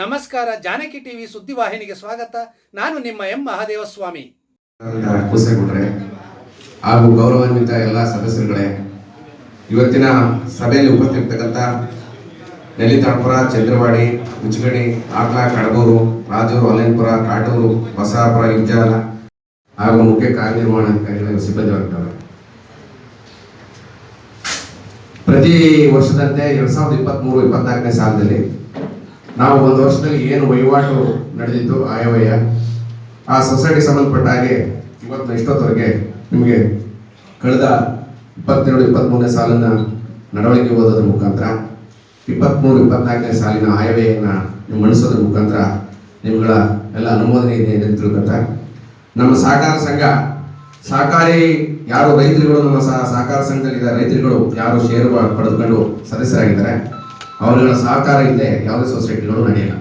ನಮಸ್ಕಾರ, ಜಾನಕಿ ಟಿವಿ ಸುದ್ದಿವಾಹಿನಿಗೆ ಸ್ವಾಗತ. ನಾನು ನಿಮ್ಮ ಎಂ ಮಹಾದೇವಸ್ವಾಮಿ. ಕೂಸೇಗುಡ್ರೆ ಹಾಗೂ ಗೌರವಾನ್ವಿತ ಎಲ್ಲ ಸದಸ್ಯರುಗಳೇ, ಇವತ್ತಿನ ಸಭೆಯಲ್ಲಿ ಉಪಸ್ಥಿತರ್ತಕ್ಕಂಥ ನೆಲ್ಲಿತಾಳ್ಪುರ ಚಂದ್ರವಾಡಿ ಉಚ್ಚಗಡಿ ಆಕ್ಲಾ ಕಡಗೂರು ರಾಜೂರು ಅಲೈನ್ಪುರ ಕಾಟೂರು ಬಸಾಪುರ ಇಜ್ಜಾಲ ಹಾಗೂ ಮುಖ್ಯ ಕಾರ್ಯನಿರ್ವಹಣಾಧಿಕಾರಿಗಳು ಸಿಬ್ಬಂದಿ ವರ್ಗದವರು ಪ್ರತಿ ವರ್ಷದಂತೆ ಎರಡ್ ಸಾವಿರದ ಇಪ್ಪತ್ತ್ಮೂರು ಇಪ್ಪತ್ನಾಲ್ಕನೇ ಸಾಲದಲ್ಲಿ ನಾವು ಒಂದು ವರ್ಷದಲ್ಲಿ ಏನು ವಹಿವಾಟು ನಡೆದಿತ್ತು ಆಯವ್ಯಯ, ಆ ಸೊಸೈಟಿ ಸಂಬಂಧಪಟ್ಟ ಹಾಗೆ ಇವತ್ತು ಇಷ್ಟೊತ್ತವರೆಗೆ ನಿಮಗೆ ಕಳೆದ ಇಪ್ಪತ್ತೆರಡು ಇಪ್ಪತ್ತ್ಮೂರನೇ ಸಾಲನ್ನ ನಡವಳಿಕೆ ಓದೋದ್ರ ಮುಖಾಂತರ ಇಪ್ಪತ್ತ್ಮೂರು ಇಪ್ಪತ್ನಾಲ್ಕನೇ ಸಾಲಿನ ಆಯವ್ಯಯನ್ನು ನೀವು ಮಣಿಸೋದ್ರ ಮುಖಾಂತರ ನಿಮ್ಗಳ ಎಲ್ಲ ಅನುಮೋದನೆ ಇದೆ ಅಂತ ತಿಳ್ಕೊತ ನಮ್ಮ ಸಹಕಾರ ಸಂಘ, ಸಹಕಾರಿ ಯಾರು ರೈತರುಗಳು, ನಮ್ಮ ಸಹ ಸಹಕಾರ ಸಂಘದಲ್ಲಿದ್ದ ರೈತರುಗಳು ಯಾರು ಷೇರು ಪಡೆದುಕೊಂಡು ಸದಸ್ಯರಾಗಿದ್ದಾರೆ. ಅವರುಗಳ ಸಹಕಾರ ಇಲ್ಲದೆ ಯಾವುದೇ ಸೊಸೈಟಿಗಳು ನಡೆಯಲ್ಲ.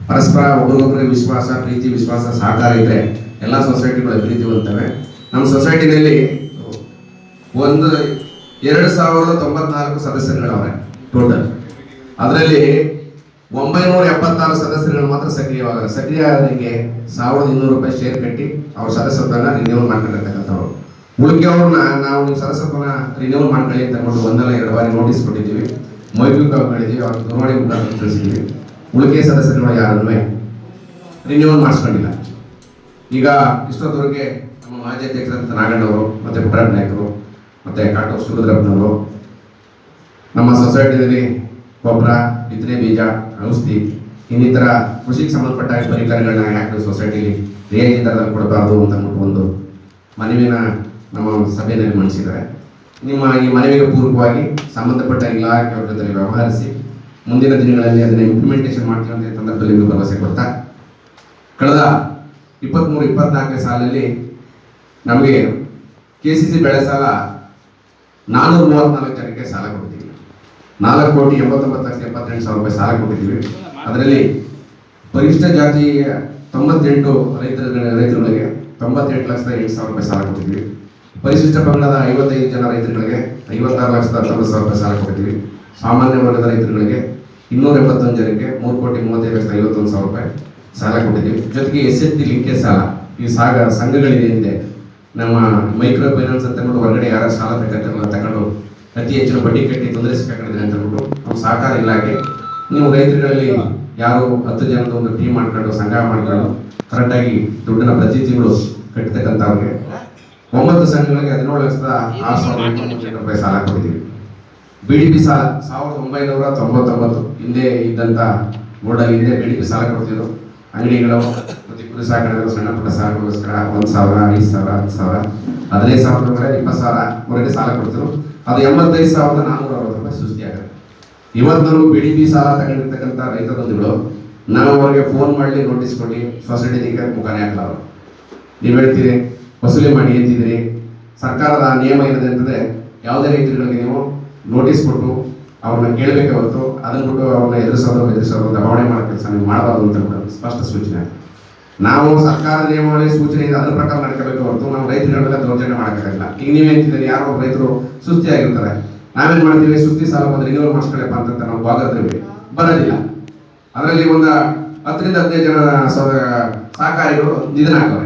ಪರಸ್ಪರ ಒಬ್ಬರಿಗೊಬ್ಬರಿಗೆ ವಿಶ್ವಾಸ, ಪ್ರೀತಿ, ವಿಶ್ವಾಸ, ಸಹಕಾರ ಇದ್ರೆ ಎಲ್ಲ ಸೊಸೈಟಿಗಳು ಅಭಿವೃದ್ಧಿ ಹೊಂದ್ತವೆ. ನಮ್ಮ ಸೊಸೈಟಿನಲ್ಲಿ ಒಂದು ಎರಡು ಸಾವಿರದ ತೊಂಬತ್ನಾಲ್ಕು ಸದಸ್ಯರುಗಳವ್ರೆ ಟೋಟಲ್ ಅದರಲ್ಲಿ ಒಂಬೈನೂರ ಎಪ್ಪತ್ತಾರು ಸದಸ್ಯರುಗಳು ಮಾತ್ರ ಸಕ್ರಿಯವಾಗಲ್ಲ. ಸಕ್ರಿಯ ಆಗೋದಕ್ಕೆ ಸಾವಿರದ ಇನ್ನೂರು ರೂಪಾಯಿ ಶೇರ್ ಕಟ್ಟಿ ಅವ್ರ ಸದಸ್ಯತ್ವನ ರಿನ್ಯೂವಲ್ ಮಾಡ್ಕೊಂಡಿರ್ತಕ್ಕಂಥವ್ರು. ಉಳಿಕೆಯವ್ರನ್ನ ನಾವು ನಿಮ್ಮ ಸದಸ್ಯತ್ವನ ರಿನ್ಯೂವಲ್ ಮಾಡ್ಕೊಳ್ಳಿ ಅಂತ ಒಂದಲ್ಲ ಎರಡು ಬಾರಿ ನೋಟಿಸ್ ಕೊಟ್ಟಿದ್ದೀವಿ. ಮೈಬಿ ಮಾಡಿದ್ದೀವಿ ಅವ್ರ ದೂರವಾಣಿ ಮುಖಾಂತರ ತಿಳಿಸಿದ್ವಿ. ಉಳಿಕೆ ಸದಸ್ಯರು ಯಾರನ್ನು ರಿನ್ಯೂವಲ್ ಮಾಡಿಸ್ಕೊಂಡಿಲ್ಲ. ಈಗ ಇಷ್ಟೊತ್ತವರೆಗೆ ನಮ್ಮ ಮಾಜಿ ಅಧ್ಯಕ್ಷರಂತ ನಾಗಣ್ಣವರು ಮತ್ತೆ ಪುಟ್ಟರಾಜ್ ನಾಯಕರು ಮತ್ತೆ ಕಾಟೋ ಸುರದ್ರಪ್ಪನವರು ನಮ್ಮ ಸೊಸೈಟಿಯಲ್ಲಿ ಗೊಬ್ಬರ, ಬಿತ್ತನೆ ಬೀಜ, ಔಷಧಿ, ಇನ್ನಿತರ ಕೃಷಿಗೆ ಸಂಬಂಧಪಟ್ಟ ಪರಿಕರಗಳನ್ನ ಯಾಕೆ ಸೊಸೈಟಿಲಿ ರಿಯಾಯಿತಿ ದರದಲ್ಲಿ ಕೊಡಬಾರ್ದು ಅಂತ ಅಂದ್ಬಿಟ್ಟು ಒಂದು ಮನವಿನ ನಮ್ಮ ಸಭೆಯಲ್ಲಿ ಮಂಡಿಸಿದ್ದಾರೆ. ನಿಮ್ಮ ಈ ಮನವಿಗೆ ಪೂರ್ವಕವಾಗಿ ಸಂಬಂಧಪಟ್ಟ ಇಲಾಖೆಯವರ ಜೊತೆ ವ್ಯವಹರಿಸಿ ಮುಂದಿನ ದಿನಗಳಲ್ಲಿ ಅದನ್ನ ಇಂಪ್ಲಿಮೆಂಟೇಷನ್ ಮಾಡ್ತೀವಿ ಸಂದರ್ಭದಲ್ಲಿ ನಿಮ್ಗೆ ಭರವಸೆ ಕೊಡ್ತಾ. ಕಳೆದ ಇಪ್ಪತ್ತ್ಮೂರು ಇಪ್ಪತ್ನಾಲ್ಕನೇ ಸಾಲಲ್ಲಿ ನಮಗೆ ಕೆ ಸಿ ಸಿ ಬೆಳೆ ಸಾಲ ನಾನ್ನೂರ ಮೂವತ್ನಾಲ್ಕು ಜನಕ್ಕೆ ಸಾಲ ಕೊಡ್ತೀವಿ ನಾಲ್ಕು ಕೋಟಿ ಎಂಬತ್ತೊಂಬತ್ತು ಲಕ್ಷ ಎಪ್ಪತ್ತೆಂಟು ಸಾವಿರ ರೂಪಾಯಿ ಸಾಲ ಕೊಟ್ಟಿದ್ದೀವಿ. ಅದರಲ್ಲಿ ಪರಿಶಿಷ್ಟ ಜಾತಿಯ ತೊಂಬತ್ತೆಂಟು ರೈತರ ರೈತರುಗಳಿಗೆ ತೊಂಬತ್ತೆಂಟು ಲಕ್ಷದ ಎಂಟು ಸಾವಿರ ರೂಪಾಯಿ ಸಾಲ ಕೊಟ್ಟಿದ್ದೀವಿ. ಪರಿಶಿಷ್ಟ ಪಂಗಡದ ಐವತ್ತೈದು ಜನ ರೈತರುಗಳಿಗೆ ಐವತ್ತಾರು ಲಕ್ಷದ ಹತ್ತೊಂಬತ್ತು ಸಾವಿರ ರೂಪಾಯಿ ಸಾಲ ಕೊಟ್ಟಿದ್ವಿ ಸಾಮಾನ್ಯ ವರ್ಗದ ರೈತರುಗಳಿಗೆ ಇನ್ನೂರ ಎಪ್ಪತ್ತೊಂದು ಜನಕ್ಕೆ ಮೂರು ಕೋಟಿ ಮೂವತ್ತೈದು ಲಕ್ಷದ ಐವತ್ತೊಂದು ಸಾವಿರ ರೂಪಾಯಿ ಸಾಲ ಕೊಟ್ಟಿದ್ದೀವಿ. ಜೊತೆಗೆ ಎಸ್ ಎಸ್ ಟಿ ಲಿಂಕೇಜ್ ಸಾಲ, ಈ ಸಾಗ ಸಂಘಗಳಿದೆ ನಮ್ಮ ಮೈಕ್ರೋ ಫೈನಾನ್ಸ್ ಅಂತ ಅಂದ್ಬಿಟ್ಟು ಹೊರಗಡೆ ಯಾರು ಸಾಲ ತಗೊಂಡು ತಗೊಂಡು ಅತಿ ಹೆಚ್ಚಿನ ಬಡ್ಡಿ ಕಟ್ಟಿ ತೊಂದರೆ ಸಿಕ್ಕಾಕೊಂಡಿದೆ ಅಂತ ಅಂದ್ಬಿಟ್ಟು ನಮ್ಮ ಸಹಕಾರ ಇಲಾಖೆ, ನೀವು ರೈತರುಗಳಲ್ಲಿ ಯಾರು ಹತ್ತು ಜನದ ಒಂದು ಟೀಮ್ ಮಾಡ್ಕೊಂಡು ಸಂಘ ಮಾಡ್ಕೊಂಡು ಕರೆಕ್ಟಾಗಿ ದುಡ್ಡನ್ನ ಪ್ರತಿ ತಿಂಗಳು ಕಟ್ಟತಕ್ಕಂಥವ್ರಿಗೆ ಒಂಬತ್ತು ಸಂಘಗಳಿಗೆ ಹದಿನೇಳು ಲಕ್ಷದ ಆರು ಸಾವಿರದ ಎಂಟುನೂರು ರೂಪಾಯಿ ಸಾಲ ಕೊಟ್ಟಿದ್ದೀವಿ. ಬಿ ಡಿ ಪಿ ಸಾಲ ಸಾವಿರದ ಒಂಬೈನೂರ ತೊಂಬತ್ತೊಂಬತ್ತು. ಹಿಂದೆ ಇದ್ದಂಥ ಬೋರ್ಡಲ್ಲಿ ಹಿಂದೆ ಬಿ ಡಿ ಪಿ ಸಾಲ ಕೊಡ್ತಿದ್ರು. ಅಂಗಡಿಗಳು ಮತ್ತೆ ಕುರಿ ಸಾಕಣೆಗಳು ಸಣ್ಣ ಪುಟ್ಟ ಸಾಲಗೋಸ್ಕರ ಒಂದು ಸಾವಿರ ಐದು ಸಾವಿರ ಹತ್ತು ಸಾವಿರ ಹದಿನೈದು ಸಾವಿರ ರೂಪಾಯಿ ಇಪ್ಪತ್ತು ಸಾವಿರ ವರೆಗೆ ಸಾಲ ಕೊಡ್ತಿದ್ರು. ಅದು ಎಂಬತ್ತೈದು ಸಾವಿರದ ನಾನ್ನೂರ ಅರವತ್ತು ರೂಪಾಯಿ ಸುಸ್ತಿ ಆಗುತ್ತೆ ಇವತ್ತು ಬಿ ಡಿ ಪಿ ಸಾಲ ತಗೊಂಡಿರ್ತಕ್ಕಂಥ ರೈತ ಬಂಧುಗಳು ನಾವು ಅವ್ರಿಗೆ ಫೋನ್ ಮಾಡಲಿ ನೋಟಿಸ್ ಕೊಡಿ ಸೊಸೈಟಿ ಮುಖಾನೇ ಹಾಕಲ್ಲ ಅವರು ನೀವು ಹೇಳ್ತೀರಿ ವಸೂಲಿ ಮಾಡಿ ಎತ್ತಿದ್ರಿ? ಸರ್ಕಾರದ ನಿಯಮ ಏನಿದೆ ಅಂತಂದ್ರೆ ಯಾವುದೇ ರೈತರುಗಳಿಗೆ ನೀವು ನೋಟಿಸ್ ಕೊಟ್ಟು ಅವ್ರನ್ನ ಕೇಳಬೇಕೆ ಹೊರತು ಅದನ್ನ ಬಿಟ್ಟು ಅವ್ರನ್ನ ಎದುರಿಸೋದು ಎದುರಿಸೋದು ದಬಾವಣೆ ಮಾಡೋ ಕೆಲಸ ನೀವು ಮಾಡಬಾರ್ದು ಅಂತ ಸ್ಪಷ್ಟ ಸೂಚನೆ ನಾವು ಸರ್ಕಾರ ನಿಯಮಾವಳಿ ಸೂಚನೆ ಇದೆ, ಅದ್ರ ಪ್ರಕಾರ ನಡ್ಕೋಬೇಕು ಹೊರತು ನಾವು ರೈತರ ಮೇಲೆ ದೌರ್ಜನ್ಯ ಮಾಡೋಕ್ಕಾಗಲ್ಲ. ಈಗ ನೀವೇಂತಿದ್ದೀರಿ ಯಾರೋ ರೈತರು ಸುಸ್ತಿ ಆಗಿರ್ತಾರೆ ನಾವೇನ್ ಮಾಡ್ತೀವಿ? ಸುಸ್ತಿ ಸಾಲ ಬಂದ್ರೆ ಇನ್ನೂರು ಮಾಡಿಸ್ಕೊಳ್ಳಪ್ಪ ಅಂತ ನಾವು ಬಾಗದ್ರಿ ಬರೋದಿಲ್ಲ. ಅದರಲ್ಲಿ ಒಂದು ಹತ್ತರಿಂದ ಹದಿನೈದು ಜನ ಸಹ- ಸಹಕಾರಿಗಳು ನಿಧನ ಆಗವ್ರೆ